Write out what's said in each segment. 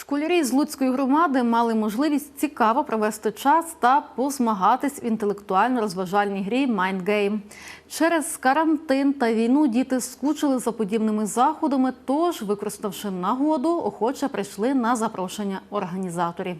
Школярі з Луцької громади мали можливість цікаво провести час та позмагатись в інтелектуально-розважальній грі Game. Через карантин та війну діти скучили за подібними заходами, тож, використавши нагоду, охоче прийшли на запрошення організаторів.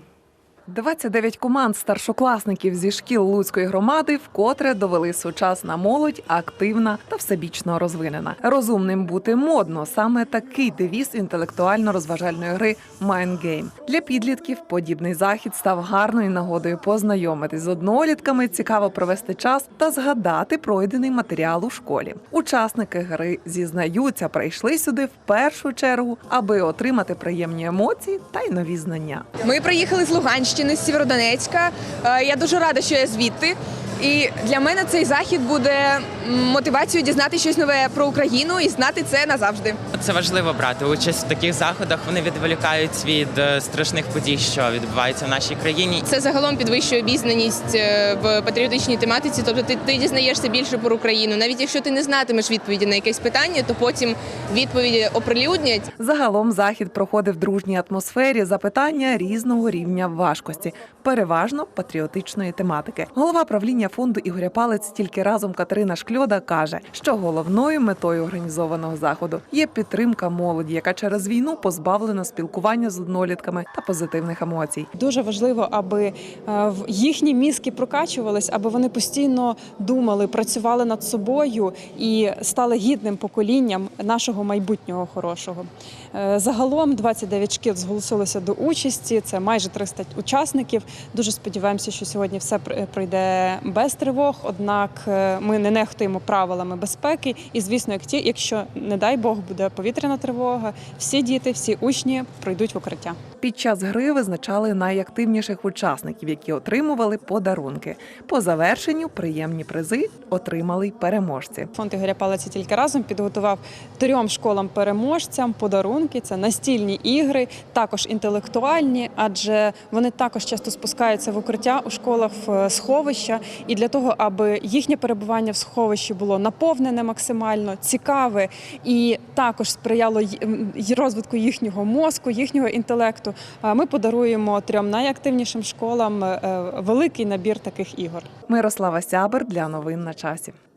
29 команд старшокласників зі шкіл Луцької громади вкотре довели сучасна молодь активна та всебічно розвинена. Розумним бути модно саме такий девіз інтелектуально-розважальної гри Mind Game. Для підлітків подібний захід став гарною нагодою познайомитись з однолітками, цікаво провести час та згадати пройдений матеріал у школі. Учасники гри зізнаються, прийшли сюди в першу чергу, аби отримати приємні емоції та й нові знання. Ми приїхали з Луганщини, з Сєвєродонецька. Е, Я дуже рада, що я звідти. І для мене цей захід буде м, мотивацією дізнати щось нове про Україну і знати це назавжди. Це важливо брати участь в таких заходах. Вони відволікають від е, страшних подій, що відбуваються в нашій країні. Це загалом підвищує обізнаність е, в патріотичній тематиці. Тобто ти, ти дізнаєшся більше про Україну. Навіть якщо ти не знатимеш відповіді на якесь питання, то потім відповіді оприлюднять. Загалом захід проходив в дружній атмосфері запитання різного рівня важкості, переважно патріотичної тематики. Голова правління фонду Ігоря Палець тільки разом Катерина Шкльода каже, що головною метою організованого заходу є підтримка молоді, яка через війну позбавлена спілкування з однолітками та позитивних емоцій. Дуже важливо, аби е, їхні мізки прокачувались, аби вони постійно думали, працювали над собою і стали гідним поколінням нашого майбутнього хорошого. Е, Загалом 29 шкіл зголосилося до участі. Це майже 300 учасників. Дуже сподіваємося, що сьогодні все пр- пройде без тривог. Однак е, ми не нехтуємо правилами безпеки. І звісно, як ті, якщо не дай Бог буде повітряна тривога, всі діти, всі учні пройдуть в укриття. Під час гри визначали найактивніших учасників, які отримували подарунки. По завершенню приємні призи отримали й переможці. Фонд Ігоря Палиця тільки разом підготував трьом школам переможцям подарунки. Це настільні ігри, також інтелектуальні, адже вони також часто спускаються в укриття у школах в е, сховища. І для того, аби їхнє перебування в сховищі було наповнене максимально, цікаве і також сприяло розвитку їхнього мозку, їхнього інтелекту. А Ми подаруємо трьом найактивнішим школам е, великий набір таких ігор. Мирослава Сябер для новин на часі.